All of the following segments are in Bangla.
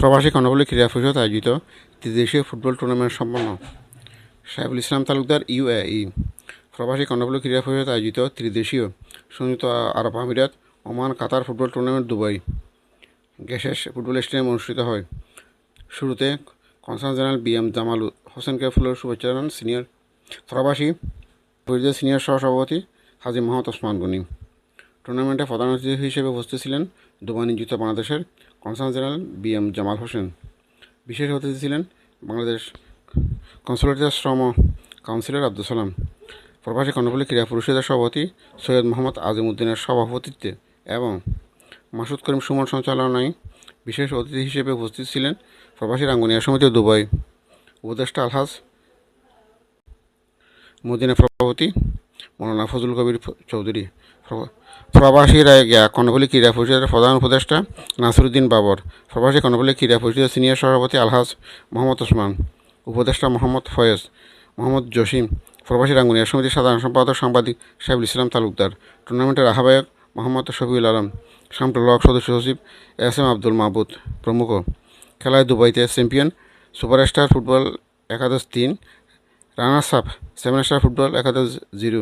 প্রবাসী কর্ণফুলী ক্রীড়া পরিষদ আয়োজিত ত্রিদেশীয় ফুটবল টুর্নামেন্ট সম্পন্ন সাইফুল ইসলাম তালুকদার ইউএই প্রবাসী কর্ণফুলী ক্রীড়া পরিষদ আয়োজিত ত্রিদেশীয় সংযুক্ত আরব আমিরাত Oman Qatar football tournament Dubai. Gases football stadium অনুষ্ঠিত হয়। শুরুতে consul general B M Jamal হোসেনকে ফুলের শুভেচ্ছা জানান সিনিয়র প্রবাসী সিনিয়র সহসভাপতি হাজি মোহাম্মদ ওসমান গনি। টুর্নামেন্টে প্রধান অতিথি হিসেবে উপস্থিত ছিলেন দুবাই নিযুক্ত বাংলাদেশের consul general B M Jamal Hossain. বিশেষ অতিথি ছিলেন বাংলাদেশ কনসুলেটের শ্রম কাউন্সিলর আব্দুল সালাম। প্রবাসী কর্ণফুলী ক্রীড়া পরিষদের সভাপতি সৈয়দ মোহাম্মদ আজিমুদ্দিনের সভাপতিত্বে এবং মাসুদ করিম সুমন সঞ্চালনায় বিশেষ অতিথি হিসেবে উপস্থিত ছিলেন প্রবাসী রাঙ্গুনিয়া সমিতি দুবাই। উপদেষ্টা আলহাজ মদিনা সভাপতি মৌলানা ফজল কবির চৌধুরী। প্রবাসী রায় কর্ণফুলী ক্রীড়া পরিষদের প্রধান উপদেষ্টা নাসিরুদ্দিন বাবর। প্রবাসী কর্ণফুলী ক্রীড়া পরিষদের সিনিয়র সভাপতি আলহাজ মোহাম্মদ ওসমান, উপদেষ্টা মোহাম্মদ ফয়েজ মোহাম্মদ জসিম, প্রবাসী রাঙ্গুনিয়া সমিতির সাধারণ সম্পাদক সাংবাদিক সাহেবুল ইসলাম তালুকদার, টুর্নামেন্টের আহ্বায়ক মোহাম্মদ শফিউল আলম শামটুল্লাহ সদস্য সচিব এস এম আব্দুল মাহবুদ প্রমুখ। খেলায় দুবাইতে চ্যাম্পিয়ন সুপারস্টার ফুটবল একাদশ তিন runners up seven star football একাদশ জিরো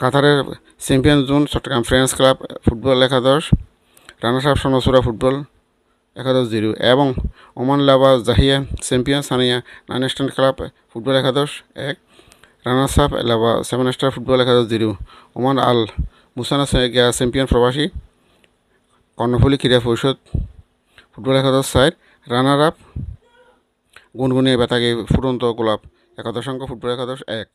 কাতারের champion zone Chittagong friends club football একাদশ রানার্স আপ সোনাসুরা ফুটবল একাদশ জিরো এবং ওমান লাভা জাহিয়া চ্যাম্পিয়ন সানিয়া নাইন স্ট্যান্ড ক্লাব ফুটবল একাদশ এক রানার্স আপ লাভা সেভেন স্টার ফুটবল একাদশ zero Oman Al Musannah champion প্রবাসী কর্ণফুলী ক্রীড়া পরিষদ ফুটবল একাদশ সাইড রানার আপ গুনগুনিয়ে বেতাগে ফুটন্ত গোলাপ একাদশ অঙ্ক ফুটবল একাদশ এক।